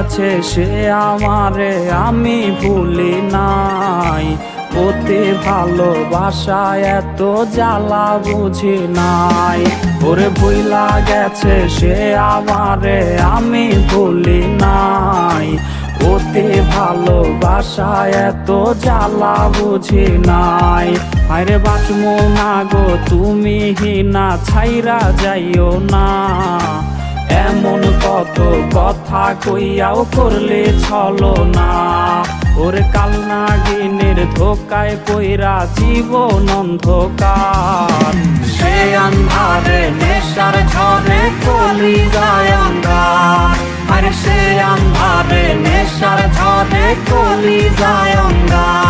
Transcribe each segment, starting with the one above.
গেছে সে আমারে আমি ভুলি নাই। অতি ভালোবাসা এত জ্বালা বুঝি নাই। ওরে ভুলা গেছে, সে আমারে আমি ভুলি নাই। অতি ভালোবাসা এত জ্বালা বুঝি নাই। আরে বাঁচমো না গো, তুমি হিনা ছাইরা যাইও না। এমন কত কথা কইয়াও করলে ছলো না। ওরে কাল নাগিনের ধোকায় কইরা জীবন অন্ধকার। সে আন্ধারে নেশার ঝরে কলি যায় অঙ্গার আর সে আন্ধারে নেশার ঝরে কলি যায় অঙ্গার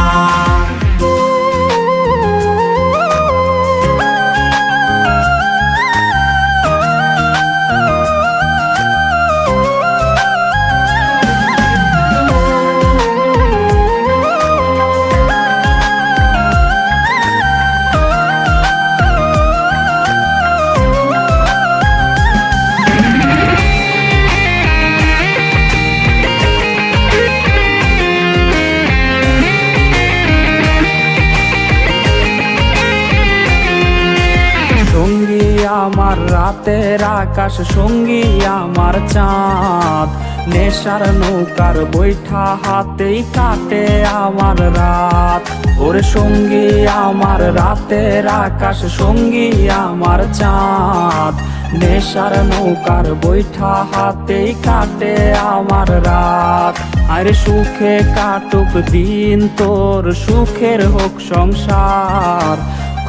আমার রাতের আকাশ সঙ্গী, আমার চাঁদ। নেশার নৌকার বৈঠা হাতেই কাটে আমার রাত। ওরে সঙ্গী, আমার রাতের আকাশ সঙ্গী, আমার চাঁদ। নেশার নৌকার বৈঠা হাতেই কাটে আমার রাত। আরে সুখে কাটুক দিন তোর, সুখের হোক সংসার।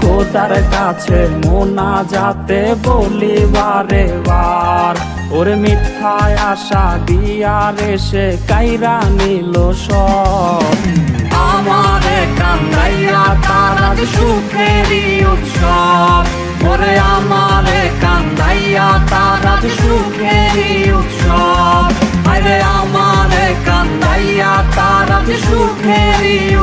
খোদার কাছে মোনা যাতে বলি বারে। বার ওরে মিথ্যায় আশা দিয়া রে সে কাইরা নিল সব। আমারে কান্দাইয়া তার সুখেরই উৎসব। ওরে আমারে কান্দাইয়া তার সুখেরই উৎসব। আরে আমারে কান্দাইয়া তার সুখেরই